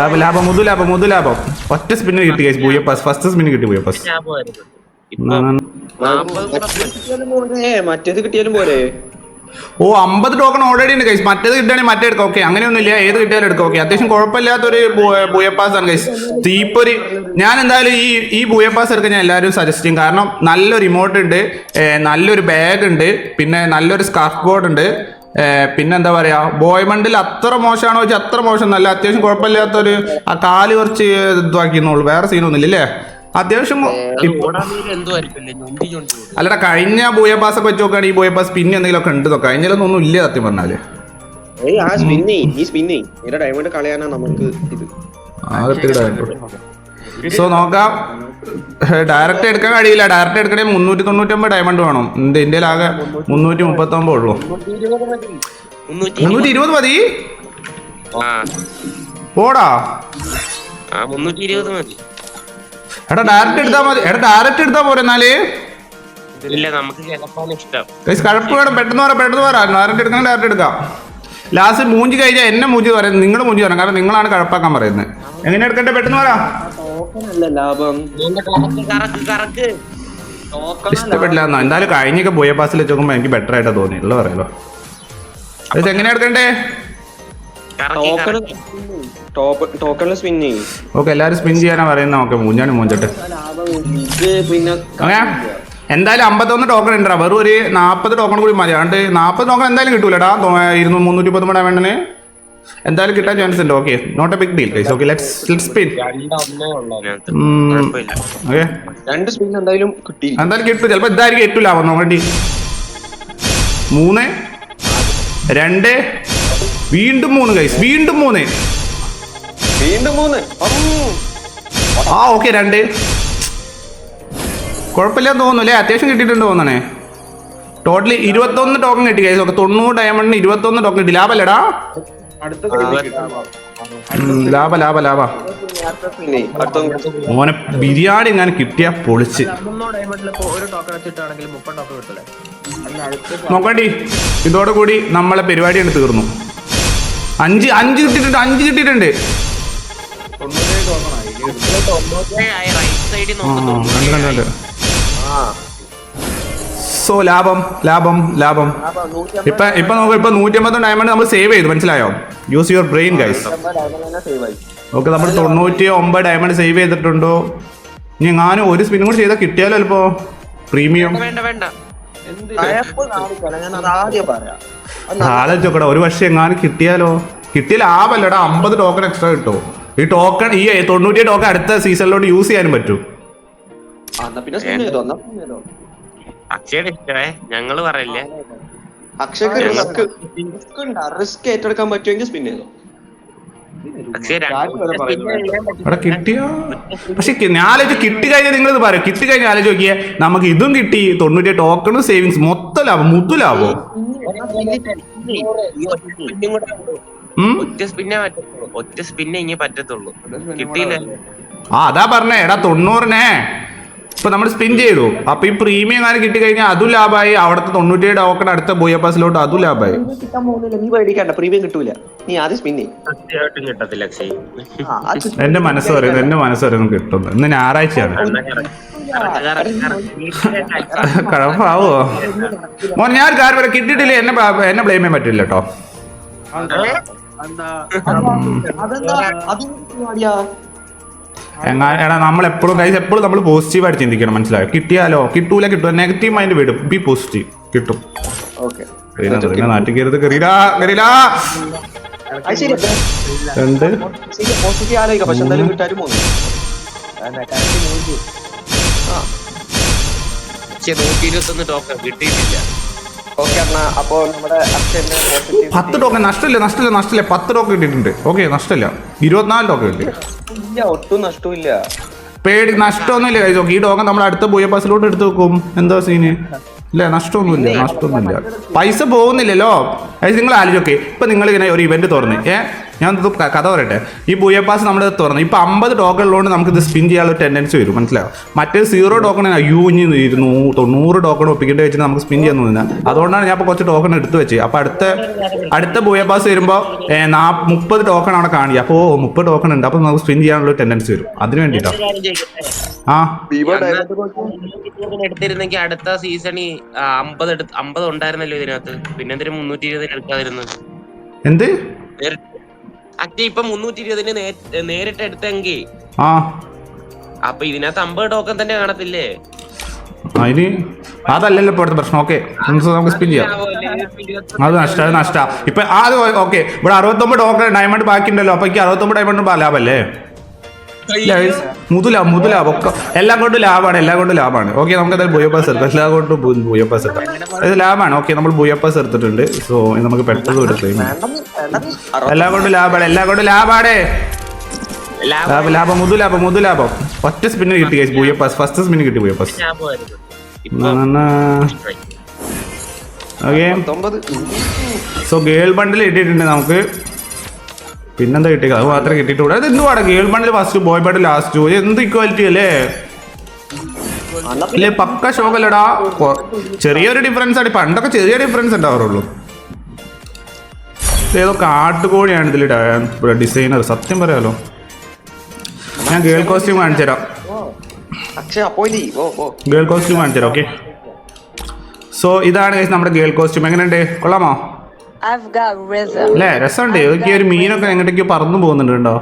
ലാഭം ലാഭം മുതു ലാഭം മുതു ലാഭം. ഒറ്റ സ്പിന്നിന് കിട്ടി ഗൈസ് ബൂയ ഫസ്റ്റ് സ്പിന്നിന് കിട്ടി ബൂയ പാസ് ലാഭമായിരുന്നു മറ്റേത് കിട്ടിയാലും പോരെ മറ്റേത് കിട്ടിയാലും പോരെ ഓ അമ്പത് ടോക്കൺ ഓൾറെഡി ഉണ്ട് ഗൈസ് മറ്റേത് കിട്ടുകയാണെങ്കിൽ മറ്റേ എടുക്കാം. ഓക്കെ അങ്ങനെയൊന്നുമില്ല. ഏത് കിട്ടിയാലും എടുക്കാം. ഓക്കെ അത്യാവശ്യം കുഴപ്പമില്ലാത്തൊരു ബൂയപ്പാസ് ആണ് ഗൈസ് തീപ്പൊരി. ഞാൻ എന്തായാലും ഈ ഈ ബൂയപ്പാസ് എടുക്കാൻ ഞാൻ എല്ലാവരും സജസ്റ്റ് ചെയ്യും. കാരണം നല്ലൊരു ഇമോട്ട് ഉണ്ട് നല്ലൊരു ബാഗ് ഉണ്ട് പിന്നെ നല്ലൊരു സ്കാർഫ് ബോർഡ് ഉണ്ട്. ഏ, പിന്നെ എന്താ പറയാ ബോയ് മണ്ടിൽ അത്ര മോശമാണോ വെച്ചാൽ അത്ര മോശം നല്ല അത്യാവശ്യം കുഴപ്പമില്ലാത്തൊരു ആ കാൽ കുറച്ച് ഇതാക്കിയെന്നുള്ളൂ വേറെ സീനൊന്നുമില്ല ഇല്ലേ? അത്യാവശ്യം അല്ലട കഴിഞ്ഞ ബൂയപ്പാസ് ഒക്കെ വെച്ച് നോക്കുകയാണെങ്കിൽ ഈ ബൂയപ്പാസ് പിന്നെ എന്തെങ്കിലും ഒക്കെ ഉണ്ട് നോക്കാം കഴിഞ്ഞാലൊന്നും ഒന്നും ഇല്ല സത്യം പറഞ്ഞാൽ. സ്പിന്നി ഈ സ്പിന്നി ഡയമണ്ട് കളയാനാ നമുക്ക് ഇത്. സോ നോക്കാം. ഡയറക്റ്റ് എടുക്കാൻ കഴിയില്ല. ഡയറക്റ്റ് എടുക്കണേ മുന്നൂറ്റി തൊണ്ണൂറ്റൊമ്പത് ഡയമണ്ട് വേണം. എന്റെ ഇന്ത്യയിൽ ആകെ മുന്നൂറ്റി മുപ്പത്തൊമ്പത് ഉള്ളൂ. മുന്നൂറ്റി ഇരുപത് മതി. പോടാ. എടാ ഡയറക്റ്റ് എടുത്താ മതി. എടാ ഡയറക്റ്റ് എടുത്താ പോരെ എന്നാൽ? കഴപ്പ് വേണം. പെട്ടെന്ന് പറ പെട്ടെന്ന് പറ. ഡയറക്റ്റ് എടുക്കാൻ ഡയറക്റ്റ് എടുക്കാം. ലാസ്റ്റ് മൂഞ്ചി കഴിഞ്ഞാൽ എന്നെ മൂഞ്ചി പറയുന്നത് നിങ്ങൾ മൂഞ്ചി പറയാം. കാരണം നിങ്ങളാണ് കഴപ്പാക്കാൻ പറയുന്നത്. എങ്ങനെ എടുക്കട്ടെ പെട്ടെന്ന് പറ. ഇഷ്ടപ്പെട്ടില്ല എന്നാ എന്തായാലും കഴിഞ്ഞൊക്കെ ബോയ പാസിൽ വെച്ച് നോക്കുമ്പോ എനിക്ക് ബെറ്റർ ആയിട്ടാ തോന്നി ഉള്ള പറയാലോ. അത് എങ്ങനെ എടുക്കണ്ടേ? ഓക്കെ എല്ലാവരും സ്പിൻ ചെയ്യാനാ പറയുന്ന. ഓക്കെ മൂഞ്ചാണ് മൂഞ്ചട്ടെ. ലാഭം പിന്നെ ഓക്കെ. എന്തായാലും അമ്പത്തൊന്ന് ടോക്കൺ ഉണ്ടാ വെറും ഒരു നാപ്പത് ടോക്കൺ കൂടി മതി. അതുകൊണ്ട് നാപ്പത് ടോക്കൺ എന്തായാലും കിട്ടൂലടാ. ഇരുന്നൂറ് മുന്നൂറ്റി പത്ത് മണി വേണ്ടന് എന്തായാലും കിട്ടാൻ ചാൻസ് ഉണ്ട്. Okay not a big deal guys okay let's let's spin okay രണ്ട് സ്പിൻ എന്തായാലും കിട്ടി എന്തായാലും കിട്ടും. ചിലപ്പോൾ ഇതായിരിക്കും ഏറ്റവും ലാഭം. നോക്കണ്ടി മൂന്ന് രണ്ട് വീണ്ടും മൂന്ന് ഗൈസ് വീണ്ടും മൂന്ന്. വീണ്ടും മൂന്ന്. ആ ഓക്കെ രണ്ട്. കുഴപ്പമില്ലാന്ന് തോന്നുന്നു അല്ലേ? അത്യാവശ്യം കിട്ടിയിട്ടുണ്ട് തോന്നണേ. ടോട്ടലി ഇരുപത്തൊന്ന് ടോക്കൺ കിട്ടി ഗൈസ് ഓക്കെ തൊണ്ണൂറ് ഡയമണ്ടിന് ഇരുപത്തൊന്ന് ടോക്കൺ കിട്ടി. ലാഭമല്ലടാ ഉം, ലാഭ ലാഭ ലാഭ. മോനെ ബിരിയാണി ഞാൻ കിട്ടിയ പൊളിച്ച്. നോക്കണ്ടി ഇതോടെ കൂടി നമ്മളെ പരിപാടിയാണ് തീർന്നു. അഞ്ച് അഞ്ച് കിട്ടിയിട്ടുണ്ട് അഞ്ച് കിട്ടിയിട്ടുണ്ട്. തൊണ്ണൂറ്റേഴായി റൈറ്റ് സൈഡിൽ ആ നോക്ക് കണ്ട് കണ്ട് കണ്ട്. ആ. സോ ലാഭം ലാഭം ലാഭം. ഇപ്പൊ ഇപ്പൊ നോക്കാം ഇപ്പൊ നൂറ്റമ്പത് ഡയമണ്ട് നമ്മൾ സേവ് ചെയ്തു മനസ്സിലായോ? Use your brain guys okay നമ്മൾ തൊണ്ണൂറ്റി ഒമ്പത് ഡയമണ്ട് സേവ് ചെയ്തിട്ടുണ്ടോ? ഇനി ഞാനും ഒരു സ്പിന്നും കൂടി ചെയ്താൽ കിട്ടിയാലോ ചിലപ്പോ? പ്രീമിയം വേണ്ട വേണ്ട കയപ്പ് കാണിക്കണം ഞാൻ അത് ആദ്യം പറയാം. ആലോചിച്ചോക്കടാ ഒരു പക്ഷെ എങ്ങാനും കിട്ടിയാലോ? കിട്ടിയാൽ ആവല്ലടാ അമ്പത് ടോക്കൺ എക്സ്ട്രാ കിട്ടും. ഈ ടോക്കൺ ഈ തൊണ്ണൂറ്റി ടോക്കൺ അടുത്ത സീസണിലോട്ട് യൂസ് ചെയ്യാനും പറ്റും. പിന്നെ അക്ഷയുടെ ഇഷ്ടമേ ഞങ്ങൾ പറയില്ലേ? അക്ഷയ്ക്ക് റിസ്ക് റിസ്ക് ഉണ്ട്. റിസ്ക് ഏറ്റെടുക്കാൻ പറ്റുമെങ്കിൽ സ്പിൻ ചെയ്തോ. അക്ഷയ അവിടെ കിട്ടിയോ? പക്ഷെ കി- കിട്ടി കഴിഞ്ഞാൽ നിങ്ങൾ ഇത് പറയും. കിട്ടി കഴിഞ്ഞാൽ ആലോചിച്ച് നോക്കിയേ. നമുക്ക് ഇതും കിട്ടി. തൊണ്ണൂറ്റി ടോക്കണും സേവിങ്സ് മൊത്തം ലാഭം. മുത്തു ലാഭം? ഒറ്റ സ്പിന്നേ പറ്റത്തുള്ളൂ. ഒറ്റ സ്പിന്നേ ഇങ്ങനെ പറ്റത്തുള്ളൂ. കിട്ടിയില്ല. ആ അതാ പറഞ്ഞേ. എടാ തൊണ്ണൂറിനെ. ഇപ്പൊ നമ്മൾ സ്പിൻ ചെയ്തു. അപ്പൊ ഈ പ്രീമിയം കാര്യം കിട്ടി കഴിഞ്ഞാൽ അതും ലാഭമായി. അവിടുത്തെ തൊണ്ണൂറ്റിയേഴ് ടോക്കൺ അടുത്ത ബോയ ബോയപ്പാസിലോട്ട് അതും ലാഭമായി. നീ പേടിക്കണ്ട. പ്രീമിയം കിട്ടൂല. നീ ആദ്യം സ്പിൻ ചെയ്യും. കിട്ടത്തില്ല എന്റെ മനസ്സ് പറയുന്നു എന്റെ മനസ്സ് പറയുന്നു കിട്ടുന്നു ഇന്ന് ഞായറാഴ്ചയാണ്. കഴപ്പാവോ മോൻ ഞാൻ ഒരു കാര്യം പറയാം. കിട്ടിയിട്ടില്ല? എന്നെ എന്നെ ബ്ലെയിം ചെയ്യാൻ പറ്റില്ല കേട്ടോ. എങ്ങാ എടാ നമ്മൾ എപ്പോഴും കൈസ് എപ്പോഴും നമ്മൾ പോസിറ്റീവ് ആയിട്ട് ചിന്തിക്കണം മനസ്സിലായോ? കിട്ടിയാലോ? കിട്ടൂല കിട്ടും നെഗറ്റീവ് മൈൻഡ് വിടും. ബി പോസിറ്റീവ് കിട്ടും. നൂറ്റി ഇരുപത്തൊന്ന് ടോക്കൺ കിട്ടിയിട്ടില്ല. പത്ത് ടോക്കൺ നഷ്ടമില്ല നഷ്ടമില്ല നഷ്ടമില്ല. പത്ത് ടോക്കൺ കിട്ടിയിട്ടുണ്ട്. ഓക്കെ നഷ്ടമില്ല. ഇരുപത്തിനാല് ടോക്കൺ ഇല്ല ഒട്ടും നഷ്ടമില്ല പേടി നഷ്ടമൊന്നുമില്ല ഓക്കെ ഈ ടോക്കൺ നമ്മൾ അടുത്ത ബോയ ബസ്സിലോട്ട് എടുത്ത് വെക്കും. എന്താ സീന് ഇല്ല നഷ്ടമൊന്നുമില്ല നഷ്ടമൊന്നുമില്ല. പൈസ പോകുന്നില്ലല്ലോ. അത് നിങ്ങൾ ആലോചിച്ചോക്കെ ഇപ്പൊ നിങ്ങൾ ഇങ്ങനെ ഒരു ഇവന്റ് തുറന്ന് ഏ? ഞാൻ ഇത് കഥ പറയട്ടെ. ഈ ബുയ പാസ് നമ്മൾ തുറന്നു ഇപ്പം അമ്പത് ടോക്കൺ ഉള്ളതുകൊണ്ട് നമുക്ക് ഇത് സ്പിൻ ചെയ്യാനുള്ള ടെൻഡൻസി വരും. മനസ്സിലാവും മറ്റേ സീറോ ടോക്കൺ അയ്യോ ഇനി ഇരുന്നൂ തൊണ്ണൂറ് ടോക്കൺ ഒപ്പിക്കേണ്ടി വെച്ചിട്ട് നമുക്ക് സ്പിൻ ചെയ്യാൻ തോന്നുന്നത് അതുകൊണ്ടാണ് ഞാൻ ഇപ്പോൾ കുറച്ച് ടോക്കൺ എടുത്ത് വെച്ച്. അപ്പോൾ അടുത്ത അടുത്ത ബുയ പാസ് വരുമ്പോൾ നാ മുപ്പത് ടോക്കൺ അവിടെ കാണിക്കുക അപ്പോൾ മുപ്പത് ടോക്കൺ ഉണ്ട്. അപ്പോൾ നമുക്ക് സ്പിൻ ചെയ്യാനുള്ള ടെൻഡൻസി വരും. അതിന് വേണ്ടിയിട്ടാണ് ആ? എടുത്തിരുന്നെങ്കിൽ അടുത്ത സീസണിൽ അമ്പത് അമ്പത് ഉണ്ടായിരുന്നല്ലോ ഇതിനകത്ത്. പിന്നെ മുന്നൂറ്റി ഇരുപതിന് എടുക്കാതിരുന്നത്. എന്ത്? അച്ഛൻ ഇപ്പൊ മുന്നൂറ്റി ഇരുപതിന് നേരിട്ട് എടുത്തെങ്കിൽ ആ. അപ്പൊ ഇതിനകത്ത് അമ്പത് ടോക്കൺ തന്നെ കാണത്തില്ലേ? അതിന് അതല്ലല്ലോ ഇപ്പോഴത്തെ പ്രശ്നം. ഓക്കെ. നമുക്ക് സ്പിൻ ചെയ്യാം. അത് നഷ്ടം അത് നഷ്ട. ഇപ്പൊ അത് ഓക്കെ. ഇവിടെ അറുപത്തൊമ്പത് ടോക്കൺ ഡയമണ്ട് ബാക്കിയുണ്ടല്ലോ. അപ്പൊ എനിക്ക് അറുപത്തൊമ്പത് ഡയമണ്ട് ലാഭല്ലേ ഇല്ല, guys, മുതുലാഭം മുതുലാഭം ഒക്കെ എല്ലാം കൊണ്ടും ലാഭമാണ് എല്ലാം കൊണ്ടും ലാഭമാണ് ഓക്കെ നമുക്ക് എന്തായാലും ബുയപ്പാസ് എടുക്കാം എല്ലാം കൊണ്ടും ബുയപ്പാസ് എടുക്കാം അത് ലാഭമാണ് ഓക്കെ നമ്മൾ ബുയപ്പാസ് എടുത്തിട്ടുണ്ട് സോ നമുക്ക് പെട്ടെന്ന് എടുക്കാം എല്ലാം കൊണ്ടും ലാഭമാണ് എല്ലാം കൊണ്ടും ലാഭമാണ് ലാഭം ലാഭം മുതു ലാഭം ഒറ്റ സ്പിന്നിന് കിട്ടി guys, ബുയപ്പാസ് ഫസ്റ്റ് സ്പിന്നിന് കിട്ടി booyah pass okay so girl bundle ഇട്ടിട്ടുണ്ട് നമുക്ക്. പിന്നെന്താ കിട്ടിയത്? അത് മാത്രമേ കിട്ടിയിട്ടുള്ളൂ. അത് എന്തുവാടാ girl bundle first boy bundle last എന്ത് ഇക്വാലിറ്റി അല്ലേ? അല്ലേ പക്ക ഷോക്കല്ലടാ ചെറിയൊരു ഡിഫറൻസ് ആണ് പണ്ടൊക്കെ ചെറിയ ഡിഫറൻസ് ഉണ്ടാവാറുള്ളൂ. ഏതോ കാട്ടുകോഴിയാണ് ഇതിൽ ഡിസൈനർ സത്യം പറയാലോ. ഞാൻ ഗേൾ കോസ്റ്റ്യൂം കാണിച്ചു തരാം. ഗേൾ കോസ്റ്റ്യൂം കാണിച്ചു തരാം ഓക്കെ സോ ഇതാണ് നമ്മുടെ ഗേൾ കോസ്റ്റ്യൂം എങ്ങനെയുണ്ട്? കൊള്ളാമോ. അല്ലേ? രസമുണ്ട്. ഏതൊക്കെ ഒരു മീനൊക്കെ എങ്ങോട്ടേക്ക് പറന്നു പോകുന്നുണ്ട് കേട്ടോ.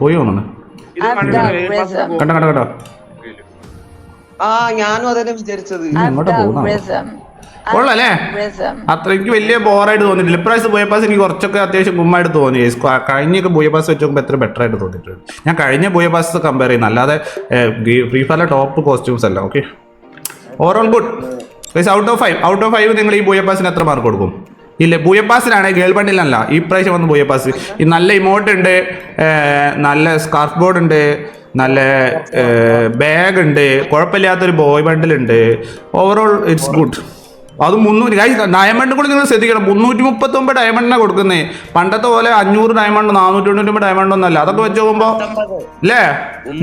പോയി തോന്നുന്നു. കണ്ടോ? കണ്ടോ കണ്ടോ ആ ഞാനും അതന്നെ വിചാരിച്ചത്. പോകുന്നോ? കൊള്ളാല്ലേ got rhythm. അത്ര എനിക്ക് വലിയ ബോറായിട്ട് തോന്നിയിട്ടില്ല. ഇപ്രാവശ്യം ബോയപ്പാസ് എനിക്ക് കുറച്ചൊക്കെ അത്യാവശ്യം ഗുമ്മായിട്ട് തോന്നി. കഴിഞ്ഞൊക്കെ കഴിഞ്ഞൊക്കെ പാസ് വെച്ച് നോക്കുമ്പോൾ എത്ര ബെറ്റർ ആയിട്ട് തോന്നിയിട്ടുണ്ട്. ഞാൻ കഴിഞ്ഞ ബോയപ്പാസ് കമ്പയർ ചെയ്യുന്നു. അല്ലാതെ ഫ്രീ ഫയറിലെ ടോപ്പ് കോസ്റ്റ്യൂംസ് അല്ല okay overall good out of five out of five നിങ്ങൾ ഈ ബോയപ്പാസിന് എത്ര മാർക്ക് കൊടുക്കും? ഇല്ല ബൂയപ്പാസിലാണ് ഗേൾ ബണ്ടിലല്ല ഈ പ്രാവശ്യം വന്ന് ബൂയപ്പാസ്. ഈ നല്ല ഇമോട്ട് ഉണ്ട് നല്ല സ്കാർഫ് ബോർഡ് ഉണ്ട് നല്ല ബാഗ് ഉണ്ട് കുഴപ്പമില്ലാത്തൊരു ബോയ് ബണ്ടിലുണ്ട് ഓവറോൾ ഇറ്റ്സ് ഗുഡ് അത് മുന്നൂറ് ഡയമണ്ട് കൂടി നിങ്ങൾ ശ്രദ്ധിക്കണം. മുന്നൂറ്റി മുപ്പത്തി ഒമ്പത് ഡയമണ്ടിനാണ് കൊടുക്കുന്നത് പണ്ടത്തെ പോലെ അഞ്ഞൂറ് ഡയമണ്ട് നാനൂറ്റി തൊണ്ണൂറ്റി ഡയമണ്ട് ഒന്നല്ല അതൊക്കെ വെച്ച് നോക്കുമ്പോൾ അല്ലേ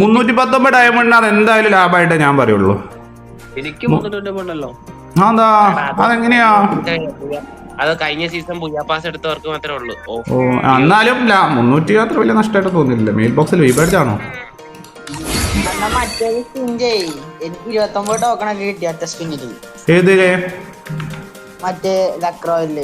മുന്നൂറ്റി പത്തൊമ്പത് ഡയമണ്ടിനാണ് എന്തായാലും ലാഭമായിട്ടേ ഞാൻ പറയുള്ളൂ. എന്താ അതെങ്ങനെയാ? അത് കഴിഞ്ഞ സീസൺ ബുയാപാസ് എടുത്തവർക്ക് മാത്രമേ ഉള്ളൂ. ഓ എന്നാലും ലാ മുന്നൂറ്റി അത്ര വലിയ നഷ്ടമായിട്ട് തോന്നില്ല മെയിൽ ബോക്സിൽ വിബേഡാണോ എന്നാ മറ്റേത് സ്പിൻ ചെയ് എനിക്ക് ഇരുപത്തൊമ്പത് ടോക്കണൊക്കെ കിട്ടി ഒറ്റ സ്പിന്നിൽ ഏത് മറ്റേ ലക്രോയിൽ